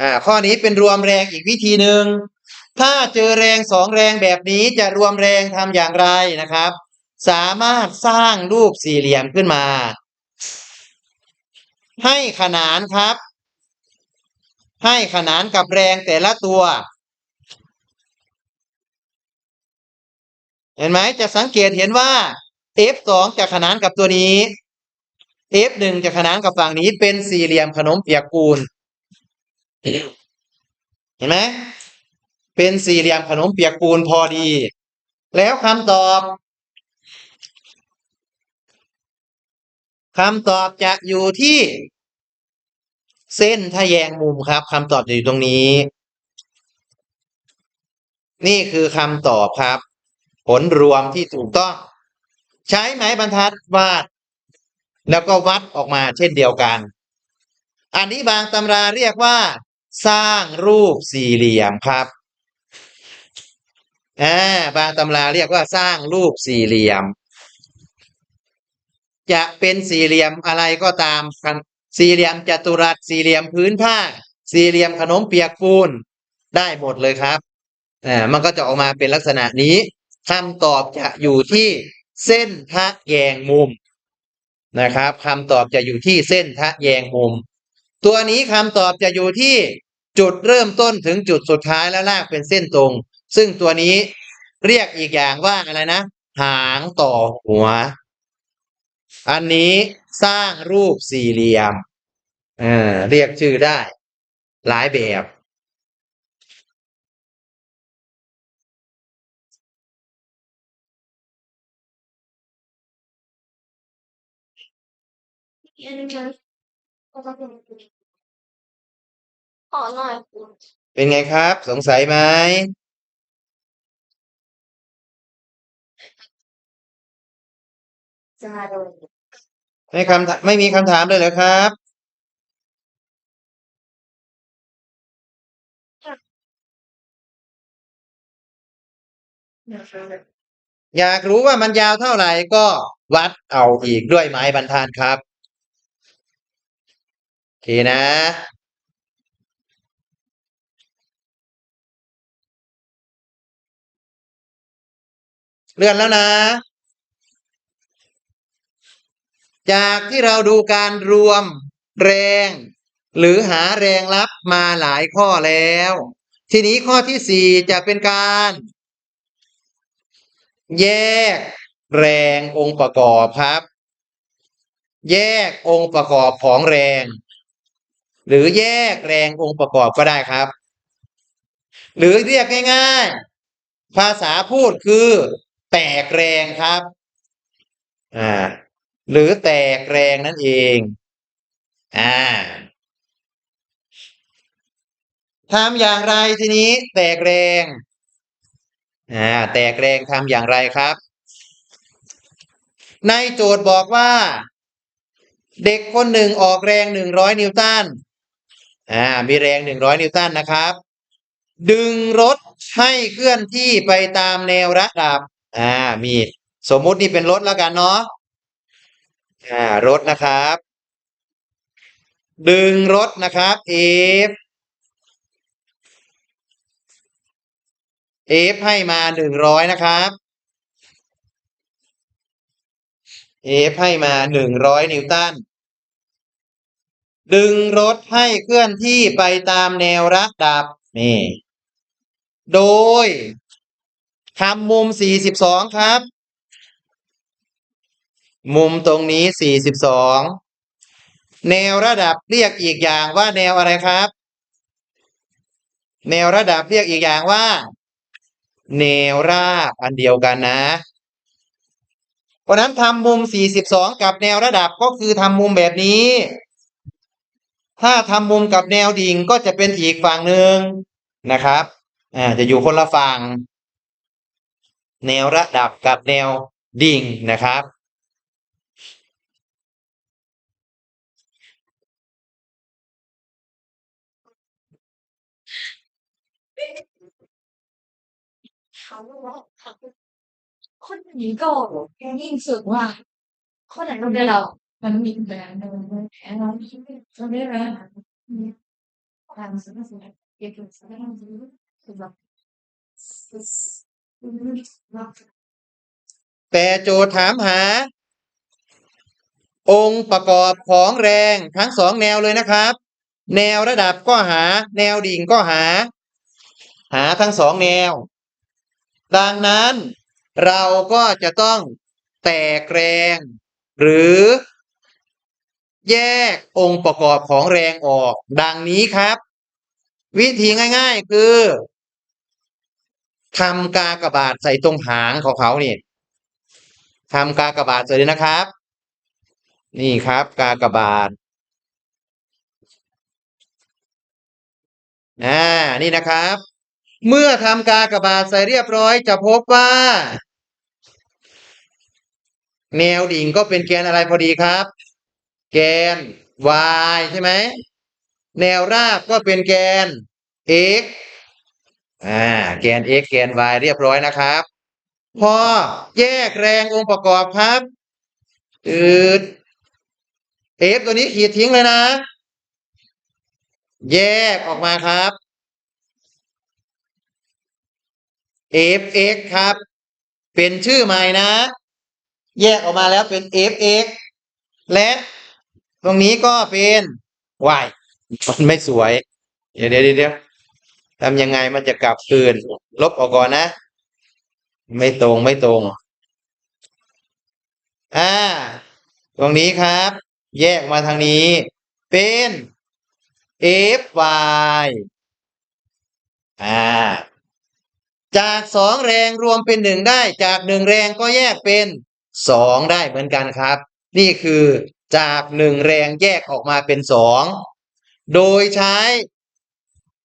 อ่าข้อนี้เป็นรวมแรงอีกวิธีหนึ่งถ้าเจอแรงสองแรงแบบนี้จะรวมแรงทำอย่างไรนะครับ สามารถสร้างรูปสี่เหลี่ยมขึ้นมา ให้ขนานครับ ให้ขนานกับแรงแต่ละตัว เห็นไหมจะสังเกตเห็นว่า F2 จะขนานกับตัวนี้ F1 จะขนานกับฝั่งนี้เป็นสี่เหลี่ยมขนมเปียกปูน เห็นไหมเป็นสี่เหลี่ยมขนมเปียกปูนพอดี แล้วคำตอบคำตอบจะอยู่ที่ เส้นทะแยงมุมครับคำตอบจะอยู่ตรงนี้ นี่คือคำตอบครับ ผลรวมที่ถูกต้อง ใช้ไม้บรรทัดวาด แล้วก็วัดออกมาเช่นเดียวกัน อันนี้บางตำราเรียกว่า สร้างรูปสี่เหลี่ยมครับอ่าบางตำราเรียกว่าสร้างรูปสี่เหลี่ยม จะเป็นสี่เหลี่ยมอะไรก็ตามสี่เหลี่ยมจัตุรัสสี่เหลี่ยมพื้นผ้า สี่เหลี่ยมขนมเปียกปูนได้หมดเลยครับอ่ามันก็จะออกมาเป็นลักษณะนี้คำตอบจะอยู่ที่เส้นทะแยงมุมนะครับคำตอบจะอยู่ที่เส้นทะแยงมุม ตัวนี้คำตอบจะอยู่ที่ จุดเริ่มต้นถึงจุดสุดท้ายแล้วลากเป็นเส้นตรง ซึ่งตัวนี้เรียกอีกอย่างว่าอะไรนะ หางต่อหัว อันนี้สร้างรูปสี่เหลี่ยมเออเรียกชื่อได้ หลายแบบ อันนี้ ขอหน่อยคุณเป็นไงครับ สงสัยไหมจะโดนไม่คำถามไม่มีคำถามเลยเหรอครับ อยากรู้ว่ามันยาวเท่าไหร่ก็วัดเอาอีกด้วยไม้บรรทัดครับ โอเคนะ เลื่อนแล้วนะ จากที่เราดูการรวมแรง หรือหาแรงลับมาหลายข้อแล้ว ทีนี้ข้อที่สี่จะเป็นการ แยกแรงองค์ประกอบครับ แยกองค์ประกอบของแรง หรือแยกแรงองค์ประกอบก็ได้ครับ หรือเรียกง่ายๆ ภาษาพูดคือ แตกแรงครับ อ่า หรือแตกแรงนั่นเอง อ่าทำอย่างไรทีนี้ แตกแรง อ่า แตกแรงทำอย่างไรครับ ในโจทย์บอกว่า เด็กคนหนึ่งออกแรงหนึ่งร้อยนิวตัน อ่า มีแรงหนึ่งร้อยนิวตันนะครับ ดึงรถให้เคลื่อนที่ไปตามแนวระดับ อ่ามีสมมุตินี่เป็นรถแล้วกันเนาะอ่ารถนะครับ ดึงรถนะครับ F F ให้มาหนึ่งร้อยนะครับ F ให้มาหนึ่งร้อยนิวตันดึงรถให้เคลื่อนที่ไปตามแนวระดับนี่ โดย ทำมุม42ครับ มุมตรงนี้42แนวระดับเรียกอีกอย่างว่าแนวอะไรครับ แนวระดับเรียกอีกอย่างว่า แนวราบอันเดียวกันนะเพราะนั้นทำมุม 42 กับแนวระดับก็คือทำมุมแบบนี้ ถ้าทำมุมกับแนวดิ่งก็จะเป็นอีกฝั่งหนึ่งนะครับ อ่า จะอยู่คนละฝั่ง แนวระดับกับแนวดิ่งนะครับ คนนี้ก็ยิ่งสุดว่า คนไหนรู้ได้เรา มันมีแบบนึงแค่เราที่จะได้แล้วความสำคัญเกี่ยวกับสารพัดคือ แบบแบบแปลโจทย์ถามหา องค์ประกอบของแรงทั้งสองแนวเลยนะครับ แนวระดับก็หา แนวดิ่งก็หา หาทั้งสองแนว ดังนั้นเราก็จะต้องแตกแรง หรือ แยกองค์ประกอบของแรงออก ดังนี้ครับ วิธีง่าย ๆ คือ ทำกากบาทใส่ตรงหางของเขาเนี่ยทำกากบาทใส่เลยนะครับ นี่ครับ กากบาทอ่านี่นะครับ เมื่อทำกากบาทใส่เรียบร้อยจะพบว่า แนวดิ่งก็เป็นแกนอะไรพอดีครับ แกน y ใช่ไหมแนวราบก็เป็นแกน x อ่าแกน x แกน y เรียบร้อยนะครับ พอแยกแรงองค์ประกอบครับอืด f ตัวนี้ขีดทิ้งเลยนะ แยกออกมาครับ fx ครับ เป็นชื่อใหม่นะ แยกออกมาแล้วเป็น fx และตรงนี้ก็เป็น y มันไม่สวย เดี๋ยวเดี๋ยวเดี๋ยว ทำยังไงมันจะกลับคืน ลบออกก่อนนะ ไม่ตรงไม่ตรง อ่า ตรงนี้ครับ แยกมาทางนี้ เป็น fy อ่า จากสองแรงรวมเป็นหนึ่งได้ จากหนึ่งแรงก็แยกเป็นสองได้เหมือนกันครับ นี่คือจากหนึ่งแรงแยกออกมาเป็นสอง โดยใช้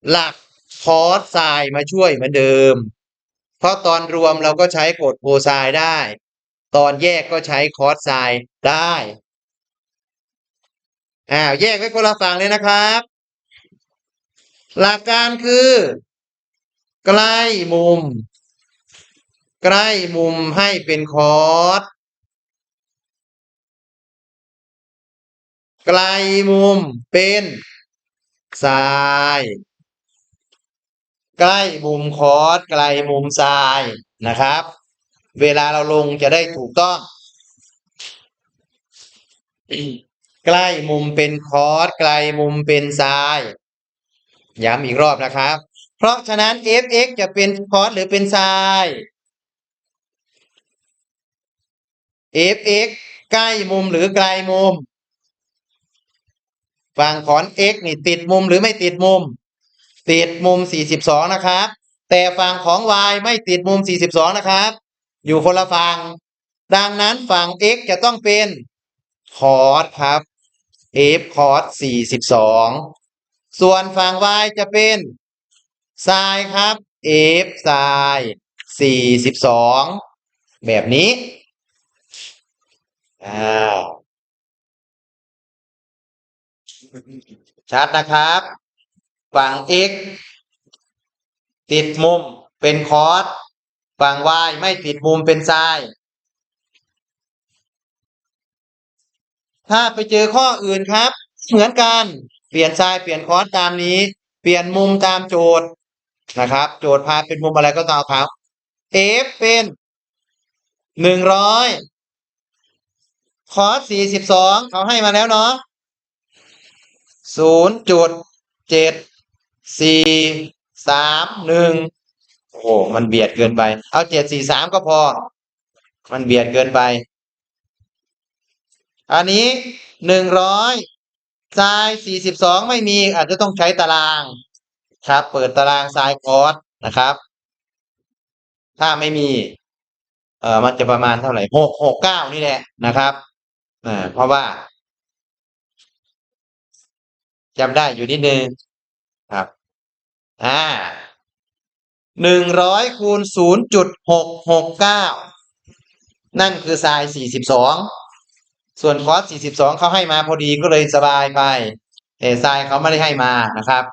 หลัก คอสไซน์มาช่วยเหมือนเดิม เพราะตอนรวมเราก็ใช้กฎโคไซน์ได้ ตอนแยกก็ใช้คอสไซน์ได้อ้าวแยกไว้คนละฝั่งเลยนะครับ หลักการคือ ใกล้มุม ใกล้มุมให้เป็นคอสไกลมุมเป็นซ้าย ใกล้มุมคอสไกลมุมซ้ายนะครับ เวลาเราลงจะได้ถูกต้อง ใกล้มุมเป็นคอสไกลมุมเป็นซ้ายย้ำอีกรอบนะครับ เพราะฉะนั้น fx จะเป็นคอสหรือเป็นซ้าย fx ใกล้มุมหรือไกลมุม ฝั่งของ x นี่ติดมุมหรือไม่ติดมุม ติดมุม 42 นะครับ แต่ฝั่งของ y ไม่ติดมุม 42 นะครับ อยู่คนละฝั่ง ดังนั้นฝั่ง x จะต้องเป็นคอสครับ f คอส42 ส่วนฝั่ง y จะเป็นไซน์ครับ f ไซน์42 แบบนี้อ่าชัดนะครับ ฝั่ง x ติดมุมเป็นคอสฝั่ง y ไม่ติดมุมเป็นไซน์ถ้าไปเจอข้ออื่นครับ เหมือนกันเปลี่ยนไซน์เปลี่ยนคอสตามนี้ เปลี่ยนมุมตามโจทย์นะครับ โจทย์พาเป็นมุมอะไรก็ตามครับ f เป็นหนึ่งร้อยคอสสี่สิบสองเขาให้มาแล้วเนาะศูนย์จุดเจ็ด สี่สามหนึ่งโอ้โหมันเบียดเกินไป เอาเจ็ดสี่สามก็พอ มันเบียดเกินไป อันนี้หนึ่งร้อยทรายสี่สิบสองไม่มี อาจจะต้องใช้ตารางครับ เปิดตารางทรายคอร์สนะครับ ถ้าไม่มี เอ่อมันจะประมาณเท่าไหร่หกหกเก้านี่แหละนะครับอ่าเพราะว่าจำได้อยู่นิดนึงครับ อ่าหนึ่งร้อยคูณศูนย์จุดหกหกเก้านั่นคือทรายสี่สิบสองส่วนคอสสี่สิบสองเขาให้มาพอดีก็เลยสบายไปแต่ทรายเขาไม่ได้ให้มานะครับ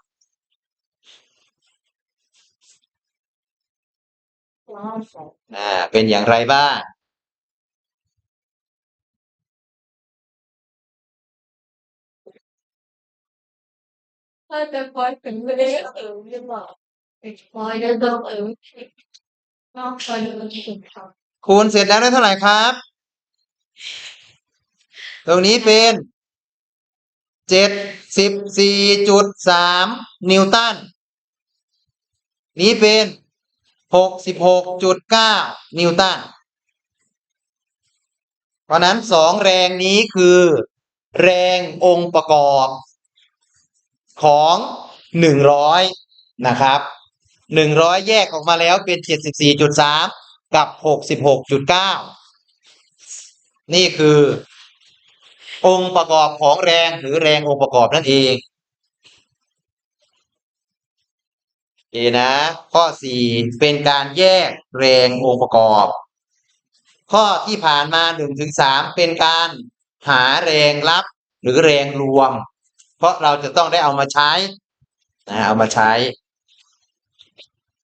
อ่าเป็นอย่างไรบ้าง เอว่าจะปล่อยเป็นไม่ได้เออหรือเปล่าปล่อยจะต้องเออนอกจากมันถึงครับคูณเสร็จแล้วได้เท่าไหร่ครับ ตรงนี้เป็นเจ็ดสิบสี่จุดสามนิวตัน นี้เป็นหกสิบหกจุดเก้านิวตัน เพราะนั้นสองแรงนี้คือ แรงองค์ประกอบ ของหนึ่งร้อยนะครับหนึ่งร้อยแยกออกมาแล้วเป็นเจ็ดสิบสี่จุดสามกับหกสิบหกจุดเก้านี่คือ องค์ประกอบของแรงหรือแรงองค์ประกอบนั่นเองโอนะ ข้อสี่เป็นการแยกแรงองค์ประกอบ ข้อที่ผ่านมาหนึ่งถึงสามเป็นการหาแรงรับหรือแรงรวม เพราะเราจะต้องได้เอามาใช้นะเอามาใช้